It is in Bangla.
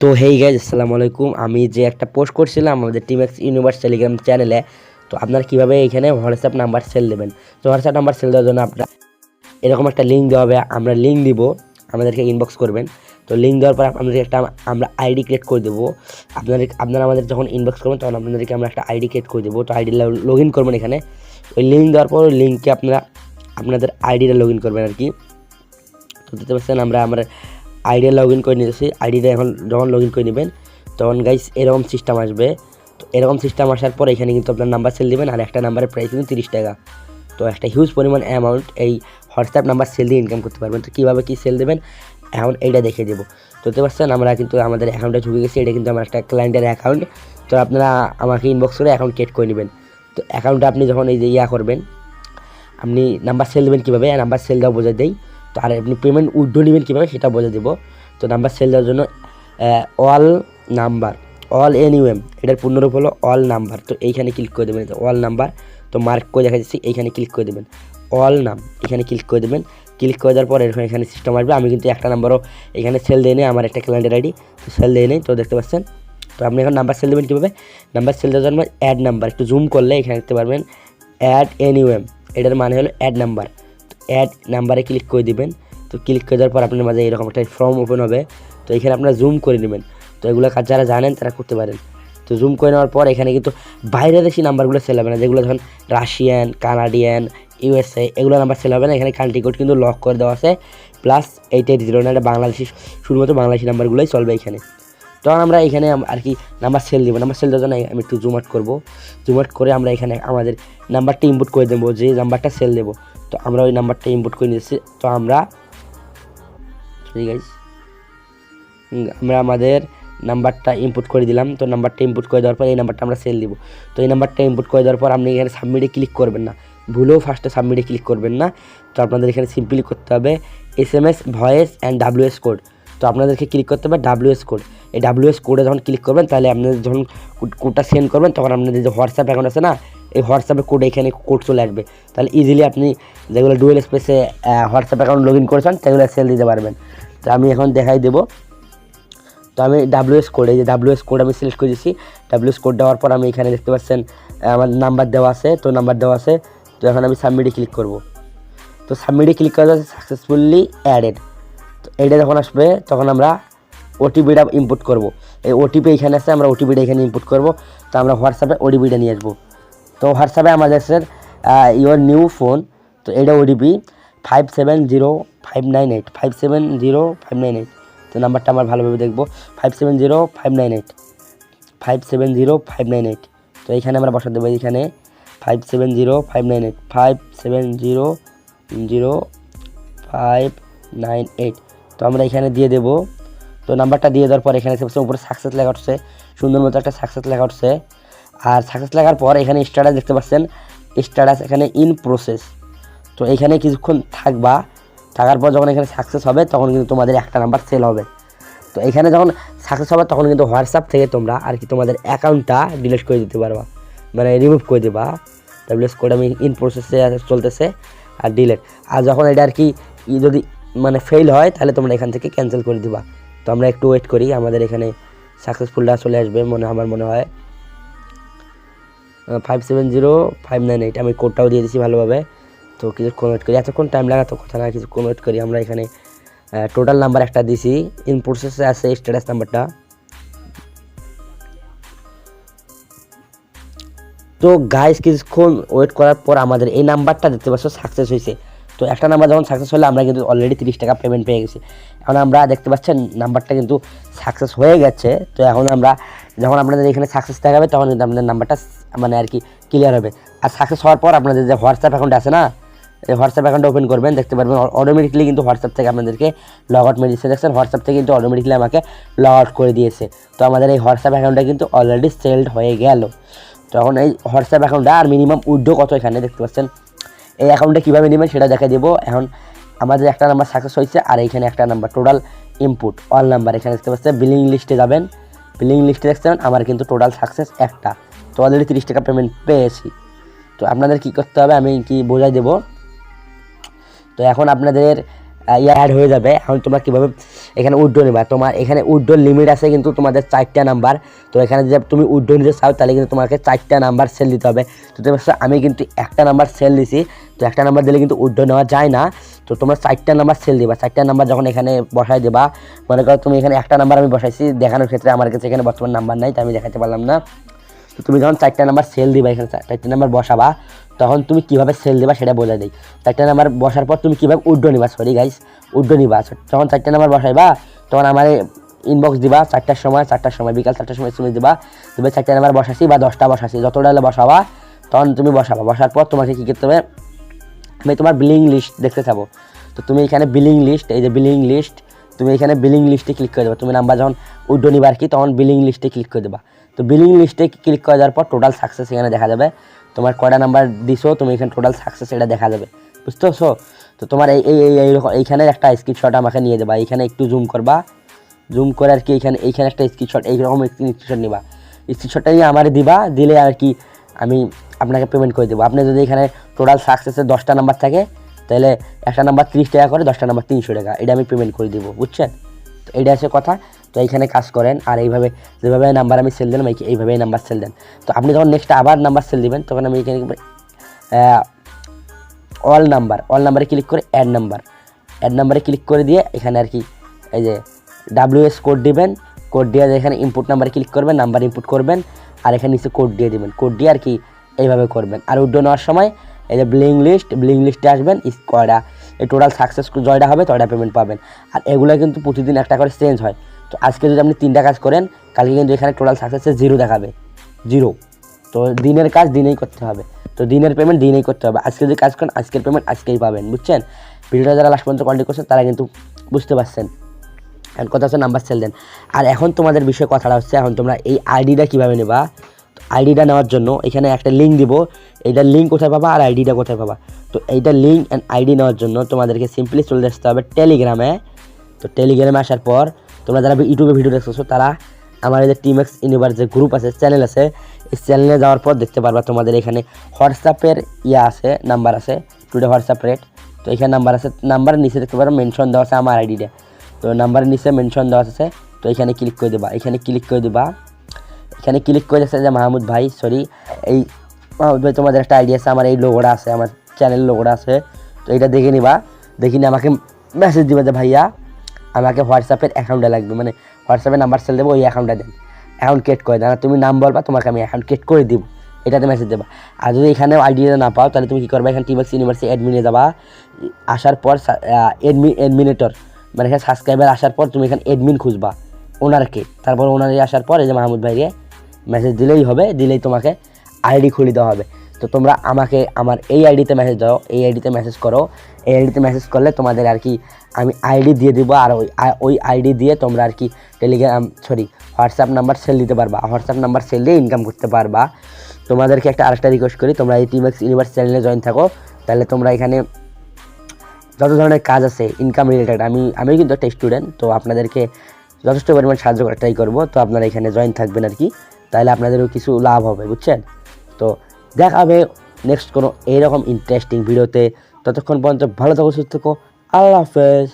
তো হেই গাইজ আসসালামু আলাইকুম। আমি যে একটা পোস্ট করছিলাম আমাদের টিমেক্স ইউনিভার্স টেলিগ্রাম চ্যানেলে তো আপনারা কীভাবে এখানে হোয়াটসঅ্যাপ নাম্বার সেল দেবেন? তো হোয়াটসঅ্যাপ নাম্বার সেল দেওয়ার জন্য আপনার এরকম একটা লিঙ্ক দেওয়া হবে, আমরা লিঙ্ক দিব, আমাদেরকে ইনবক্স করবেন। তো লিঙ্ক দেওয়ার পর আপনাদেরকে একটা, আমরা আইডি ক্রিয়েট করে দেবো। আপনাদের, আপনারা আমাদের যখন ইনবক্স করবেন, তখন আপনাদেরকে আমরা একটা আইডি ক্রিয়েট করে দেবো। তো আইডি লগ ইন করবেন এখানে। ওই লিঙ্ক দেওয়ার পর লিঙ্কে আপনারা, আপনাদের আইডিটা লগ ইন করবেন আর কি। তো দেখতে পাচ্ছেন আমরা আমরা আইডিয়া লগ ইন করে নিতেছি। আইডিটা এখন যখন লগ ইন করে নেবেন, তখন গাইস এরকম সিস্টেম আসবে। তো এরকম সিস্টেম আসার পর এখানে কিন্তু আপনার নাম্বার সেল দিবেন, আর একটা নাম্বারের প্রাইস কিন্তু তিরিশ টাকা। তো একটা হিউজ পরিমাণ অ্যামাউন্ট এই হোয়াটসঅ্যাপ নাম্বার সেল দিয়ে ইনকাম করতে পারবেন। তো কীভাবে কী সেল দেবেন, এখন এইটা দেখে দেবো। তো দেখতে পাচ্ছেন, আমরা কিন্তু আমাদের অ্যাকাউন্টে ঢুকে গেছি। এটা কিন্তু আমার একটা ক্লায়েন্টের অ্যাকাউন্ট তো আপনারা আমাকে ইনবক্স করে অ্যাকাউন্ট ক্রিয়েট করে নেবেন। তো অ্যাকাউন্টটা আপনি যখন এই যে ইয়া করবেন, আপনি নাম্বার সেল দেবেন কীভাবে? নাম্বার সেল দেওয়া বোঝা দেই। তো আর আপনি পেমেন্ট উইথড্র নেবেন কীভাবে সেটা বলে দেবো। তো নাম্বার সেল দেওয়ার জন্য অল নাম্বার অল এনইউএম এটার পূর্ণরূপ হলো অল নাম্বার তো এইখানে ক্লিক করে দেবেন অল নাম্বার তো মার্ক করে দেখা যাচ্ছে এইখানে ক্লিক করে দেবেন অল নাম এখানে ক্লিক করে দেবেন। ক্লিক করে দেওয়ার পর এরকম এখানে সিস্টেম আসবে, আমি কিন্তু একটা নাম্বারও এখানে সেল দিয়ে নেই, আমার একটা ক্যালেন্ডার আইডি তো সেল দিয়ে নেই, তো দেখতে পাচ্ছেন। তো আপনি এখন নাম্বার সেল দেবেন কীভাবে? নাম্বার সেল দেওয়ার জন্য অ্যাড নাম্বার একটু জুম করলে এখানে দেখতে পারবেন অ্যাড এনইউএম এটার মানে হলো অ্যাড নাম্বার অ্যাড নাম্বারে ক্লিক করে দিবেন। তো ক্লিক করে দেওয়ার পর আপনার মাঝে এরকম একটা ফর্ম ওপেন হবে। তো এখানে আপনারা জুম করে নেবেন। তো এগুলো কাজ যারা জানেন তারা করতে পারেন। তো জুম করে নেওয়ার পর এখানে কিন্তু বাইরে দেশি নাম্বারগুলো সেল হবে না। যেগুলো ধরেন রাশিয়ান, কানাডিয়ান ইউএসএ এগুলো নাম্বার সেল হবে না। এখানে কান্ট্রি কোড কিন্তু লক করে দেওয়া আছে। প্লাস এইটা জিরো না এটা বাংলাদেশি, শুধুমাত্র বাংলাদেশি নাম্বারগুলোই চলবে এখানে। তখন আমরা এখানে আর কি নাম্বার সেল দিব। নাম্বার সেল দেওয়ার জন্য আমি একটু জুম আউট করব। জুম আউট করে আমরা এখানে আমাদের নাম্বারটা ইনপুট করে দেবো। যে নাম্বারটা সেল দেবো। তো আমরা ওই নাম্বারটা ইনপুট করে নিয়েছি। তো আমরা ঠিক আছে আমরা আমাদের নাম্বারটা ইনপুট করে দিলাম। তো নাম্বারটা ইনপুট করে দেওয়ার পর এই নাম্বারটা আমরা সেল দিব। তো এই নাম্বারটা ইনপুট করে দেওয়ার পর আপনি এখানে সাবমিটে ক্লিক করবেন না। ভুলেও ফার্স্টে সাবমিটে ক্লিক করবেন না। তো আপনাদের এখানে সিম্পলি করতে হবে S M S voice and WS code তো আপনাদেরকে ক্লিক করতে হবে ডাব্লিউএস কোড এই ডাব্লিউএস কোডে যখন ক্লিক করবেন, তাহলে আপনাদের যখন কোডটা সেন্ড করবেন, তখন আপনাদের যে হোয়াটসঅ্যাপ অ্যাকাউন্ট আছে না এই হোয়াটসঅ্যাপে কোড এখানে কোড চলে আসবে। তাহলে ইজিলি আপনি যেগুলো ডুয়েল স্পেসে হোয়াটসঅ্যাপ অ্যাকাউন্ট লগ ইন করেছেন, সেগুলো সেল দিতে পারবেন। তো আমি এখন দেখাই দেবো। তো আমি ডাব্লিউএস কোড এই যে ডাব্লিউএস কোড আমি সিলেক্ট করে দিয়েছি ডাব্লিউএস কোড দেওয়ার পর আমি এখানে দেখতে পাচ্ছেন আমার নাম্বার দেওয়া আছে, তো নাম্বার দেওয়া আছে। তো এখন আমি সাবমিটে ক্লিক করব। তো সাবমিটে ক্লিক করা যাচ্ছে সাকসেসফুলি অ্যাডেড তো এইটা যখন আসবে, তখন আমরা ওটিপিটা ইনপুট করব। এই ওটিপি এখানে আছে, আমরা ওটিপিটা এখানে ইনপুট করব। তো আমরা হোয়াটসঅ্যাপে ওটিপিটা নিয়ে আসব। তো হোয়াটসঅ্যাপে আমাদের স্যার ইওর নিউ ফোন তো এটা OTP five seven zero five nine eight five seven zero five nine eight তো নাম্বারটা আমার ভালোভাবে দেখব five seven zero five nine eight five seven zero five nine eight তো এইখানে আমরা বসা দেবো এইখানে five seven zero five nine eight five seven zero zero five nine eight তো আমরা এখানে দিয়ে দেবো, তো নাম্বারটা দিয়ে দেওয়ার পর এখানে সবসময় উপরে সাকসেস লেখা উঠছে, সুন্দর মতো একটা সাকসেস লেখা উঠছে। আর সাকসেস লেখার পর এখানে স্ট্যাটাস দেখতে পাচ্ছেন স্ট্যাটাস এখানে ইন প্রসেস তো এখানে কিছুক্ষণ থাকবা, থাকার পর যখন এখানে সাকসেস হবে, তখন কিন্তু তোমাদের একটা নাম্বার সেল হবে। তো এখানে যখন সাকসেস হবে, তখন কিন্তু হোয়াটসঅ্যাপ থেকে তোমরা আর কি তোমাদের অ্যাকাউন্টটা ডিলিট করে দিতে পারবা। মানে রিমুভ করে দেবা। ডাব্লিউএস কোড আমি ইন প্রসেসে চলতেছে, আর ডিলেট আর যখন এটা আর কি যদি মানে ফেল হয়, তাহলে তোমরা এখান থেকে ক্যান্সেল করে দিবা। তো আমরা একটু ওয়েট করি, আমাদের এখানে সাকসেসফুলটা চলে আসবে, মনে আমার মনে হয়। Five seven zero five nine eight আমি কোডটাও দিয়ে দিচ্ছি ভালোভাবে। তো কিছুক্ষণ ওয়েট করি। এতক্ষণ টাইম লাগাতো কথা না কিছুক্ষণ ওয়েট করি। আমরা এখানে টোটাল নাম্বার একটা দিছি। ইন প্রসেসে আছে স্ট্যাটাস নাম্বারটা তো গাইস কিছুক্ষণ ওয়েট করার পর আমাদের এই নাম্বারটা দেখতে পাচ্ছ সাকসেস হয়েছে তো একটা নাম্বার যখন সাকসেস হলে, আমরা কিন্তু অলরেডি তিরিশ টাকা পেমেন্ট পেয়ে গেছি। এখন আমরা দেখতে পাচ্ছেন নাম্বারটা কিন্তু সাকসেস হয়ে গেছে। তো এখন আমরা, যখন আপনাদের এখানে সাকসেস দেখাবে, তখন কিন্তু আপনাদের নাম্বারটা মানে আর কি ক্লিয়ার হবে। আর সাকসেস হওয়ার পর আপনাদের যে হোয়াটসঅ্যাপ অ্যাকাউন্ট আছে না, এই হোয়াটসঅ্যাপ অ্যাকাউন্ট ওপেন করবেন, দেখতে পারবেন অটোমেটিকলি কিন্তু হোয়াটসঅ্যাপ থেকে আপনাদেরকে লগ আউট মেরে দেখছেন হোয়াটসঅ্যাপ থেকে কিন্তু অটোমেটিকলি আমাকে লগ আউট করে দিয়েছে। তো আমাদের এই হোয়াটসঅ্যাপ অ্যাকাউন্টটা কিন্তু অলরেডি সেলড হয়ে গেল। তখন এই হোয়াটসঅ্যাপ অ্যাকাউন্টটা আর মিনিমাম উইড্রো কত এখানে? দেখতে পাচ্ছেন। এই অ্যাকাউন্টে কীভাবে নেবেন সেটা দেখা দেবো। এখন আমাদের একটা নাম্বার সাকসেস হয়েছে আর এইখানে একটা number total input all number এখানে দেখতে পাচ্ছেন বিলিং লিস্টে যাবেন। বিলিং লিস্টে দেখতে পাবেন আমার কিন্তু টোটাল সাকসেস একটা। তো অলরেডি তিরিশ টাকা পেমেন্ট পেয়েছি। তো আপনাদের কী করতে হবে, আমি কি বোঝাই দেবো? তো এখন আপনাদের অ্যাড হয়ে যাবে। এখন তোমরা কীভাবে এখানে উইড্রো নিবা? তোমার এখানে উইড্রো লিমিট আছে কিন্তু তোমাদের চারটা নাম্বার তো এখানে যে তুমি উইড্রো নিতে চাও তাহলে কিন্তু তোমাকে চারটা নাম্বার সেল দিতে হবে। তো তুমি ভাবছ, আমি কিন্তু একটা নাম্বার সেল দিছি। তো একটা নাম্বার দিলে কিন্তু উইড্রো নেওয়া যায় না। তো তোমরা চারটা নাম্বার সেল দিবা। চারটা নাম্বার যখন এখানে বসাই দেবা মনে করো তুমি এখানে একটা নাম্বার আমি বসাইছি দেখানোর ক্ষেত্রে আমার কাছে এখানে বর্তমান নাম্বার নাই তাই আমি দেখাতে পারলাম না। তো তুমি যখন চারটা নাম্বার সেল দিবা এখানে চারটা নাম্বার বসাবা, তখন তুমি কীভাবে সেল দিবা সেটা বলে দিই। চারটা নাম্বার বসার পর তুমি কীভাবে উড্ডো নিবা সরি গাইস উড্ডো নিবা। যখন চারটা নাম্বার বসাইবা, তখন আমার ইনবক্স দিবা, চারটার সময় চারটার সময়, বিকাল চারটার সময় তুমি দিবা, তুমি চারটা নাম্বার বসাসি বা দশটা বসাসি যতটা হলে বসাবা, তখন তুমি বসাবা। বসার পর তোমাকে কী করতে হবে, আমি তোমার বিলিং লিস্ট দেখতে চাবো। তো তুমি এখানে বিলিং লিস্ট এই যে বিলিং লিস্ট তুমি এখানে বিলিং লিস্টে ক্লিক করে দেবা। তুমি নাম্বার যখন উড্ডো নিবার কি, তখন বিলিং লিস্টে ক্লিক করে দেবা। তো বিলিং লিস্টে ক্লিক করে দেওয়ার পর টোটাল সাকসেস এখানে দেখা যাবে। তোমার কয়টা নাম্বার দিছো, তুমি এখানে টোটাল সাকসেস এটা দেখা যাবে। বুঝতে পারছ? তো তোমার এই এই, এই- এইরকম এইখানে একটা স্ক্রিনশট আমাকে নিয়ে দেবা। এইখানে একটু জুম করবা। জুম করে আর কি এইখানে এইখানে একটা স্ক্রিনশট এইরকম স্ক্রিনশট নিবা। স্ক্রিনশটটা নিয়ে আমার দিবা, দিলে আর কি আমি আপনাকে পেমেন্ট করে দেবো। আপনি যদি এখানে টোটাল সাকসেসের দশটা নাম্বার থাকে তাহলে একটা নাম্বার তিরিশ টাকা করে দশটা নাম্বার তিনশো টাকা, এটা আমি পেমেন্ট করে দেবো, বুঝছেন? তো এটা আছে কথা। তো এইখানে কাজ করেন, আর এইভাবে যেভাবে নাম্বার আমি সেল দিলাম, এই- এইভাবেই নাম্বার সেল দেন। তো আপনি যখন নেক্সট আবার নাম্বার সেল দিবেন, তখন আমি এখানে অল নাম্বার অল নাম্বারে ক্লিক করে অ্যাড নাম্বার অ্যাড নাম্বারে ক্লিক করে দিয়ে এখানে আর কি এই যে ডাব্লিউএস কোড দিবেন কোড দিয়ে এখানে ইনপুট নাম্বারে ক্লিক করবেন নাম্বার ইনপুট করবেন, আর এখানে নিচে কোড দিয়ে দিবেন। কোড দিয়ে আর কি এইভাবে করবেন। আর উড্ডো নেওয়ার সময় এই যে ব্লিং লিস্ট ব্লিং লিস্টে আসবেন ইস কয়টা, এই টোটাল সাকসেস জয়টা হবে, তয়টা পেমেন্ট পাবেন। আর এগুলো কিন্তু প্রতিদিন একটা করে চেঞ্জ হয়। তো আজকে যদি আপনি তিনটা কাজ করেন, কালকে কিন্তু এখানে টোটাল সাকসেসে জিরো দেখাবে। জিরো তো দিনের কাজ দিনেই করতে হবে। তো দিনের পেমেন্ট দিনেই করতে হবে। আজকে যদি কাজ করেন, আজকের পেমেন্ট আজকেই পাবেন, বুঝছেন? ভিডিওটা যারা লাস্ট পর্যন্ত কন্ট্যাক্ট করছেন, তারা কিন্তু বুঝতে পারছেন। এখন কথা হচ্ছে নাম্বার সেল দেন। আর এখন তোমাদের বিষয়ে কথাটা হচ্ছে, এখন তোমরা এই আইডিটা কীভাবে নেবা? আইডিটা নেওয়ার জন্য এখানে একটা লিঙ্ক দিব। এইটার লিঙ্ক কোথায় পাবা আর আইডিটা কোথায় পাবা? তো এইটার লিঙ্ক অ্যান্ড আইডি নেওয়ার জন্য তোমাদেরকে সিম্পলি চলে আসতে হবে টেলিগ্রামে তো টেলিগ্রামে আসার পর তোমরা যারা ইউটিউবে ভিডিও দেখতেছো, তারা আমার এই যে টিমেক্স ইউনিভার্স যে গ্রুপ আছে চ্যানেল আছে, এই চ্যানেলে যাওয়ার পর দেখতে পারবা তোমাদের এখানে হোয়াটসঅ্যাপের ইয়া আছে নাম্বার আছে টুডে হোয়াটসঅ্যাপ রেট তো এখানে নাম্বার আছে নাম্বারের নিচে দেখতে পারো মেনশন দেওয়া আছে আমার আইডিটা তো নাম্বারের নিচে মেনশন দেওয়া আছে, তো এখানে ক্লিক করে দেবা। এখানে ক্লিক করে দেবা। এখানে ক্লিক করে দেখছে যে মাহমুদ ভাই সরি এই মাহমুদ ভাই তোমাদের একটা আইডিয়া আছে, আমার এই লোগোটা আছে, আমার চ্যানেল লোগোটা আছে। তো এটা দেখে নিবা, দেখি নিয়ে আমাকে মেসেজ দিবে যে ভাইয়া, আমাকে হোয়াটসঅ্যাপের অ্যাকাউন্টে লাগবে। মানে হোয়াটসঅ্যাপে নাম্বার সেল দেবো, ওই অ্যাকাউন্টটা দেন। অ্যাকাউন্ট ক্রিয়েট করে দেন। তুমি নাম বলবা, তোমাকে আমি অ্যাকাউন্ট ক্রিয়েট করে দিব। এটাতে মেসেজ দেবা। আর যদি এখানে আইডিয়া না পাও, তাহলে তুমি কী করবে? এখানে টিমেক্স ইউনিভার্সিটি অ্যাডমিনে যাবা। আসার পর এডমি এডমিনেটর মানে এখানে সাবস্ক্রাইবার আসার পর তুমি এখানে এডমিন খুঁজবা ওনারকে তারপর ওনারে আসার পর এই যে মাহমুদ ভাইকে মেসেজ দিলেই হবে, দিলেই তোমাকে আইডি খুলে দেওয়া হবে। তো তোমরা আমাকে, আমার এই আইডিতে মেসেজ দাও, এই আইডিতে মেসেজ করো, এই আইডিতে মেসেজ করলে তোমাদের আর কি আমি আইডি দিয়ে দিব, আর ওই ওই আইডি দিয়ে তোমরা আর কি Telegram sorry WhatsApp number sell দিতে পারবা। হোয়াটসঅ্যাপ নাম্বার সেল দিয়ে ইনকাম করতে পারবা। তোমাদেরকে একটা আরেকটা রিকোয়েস্ট করি, তোমরা এই টিমেক্স ইউনিভার্স চ্যানেলে জয়েন থাকো, তাহলে তোমরা এখানে যত ধরনের কাজ আছে ইনকাম রিলেটেড আমি আমি কিন্তু একটা স্টুডেন্ট তো আপনাদেরকে যথেষ্ট পরিমাণ সাহায্য করার ট্রাই করব, তো আপনারা এখানে জয়েন থাকবেন আর কি। তাহলে আপনাদেরও কিছু লাভ হবে, বুঝছেন? তো দেখা হবে নেক্সট কোনো এইরকম ইন্টারেস্টিং ভিডিওতে ততক্ষণ পর্যন্ত ভালো থাকো, সুস্থ থাকো। আল্লাহ হাফেজ।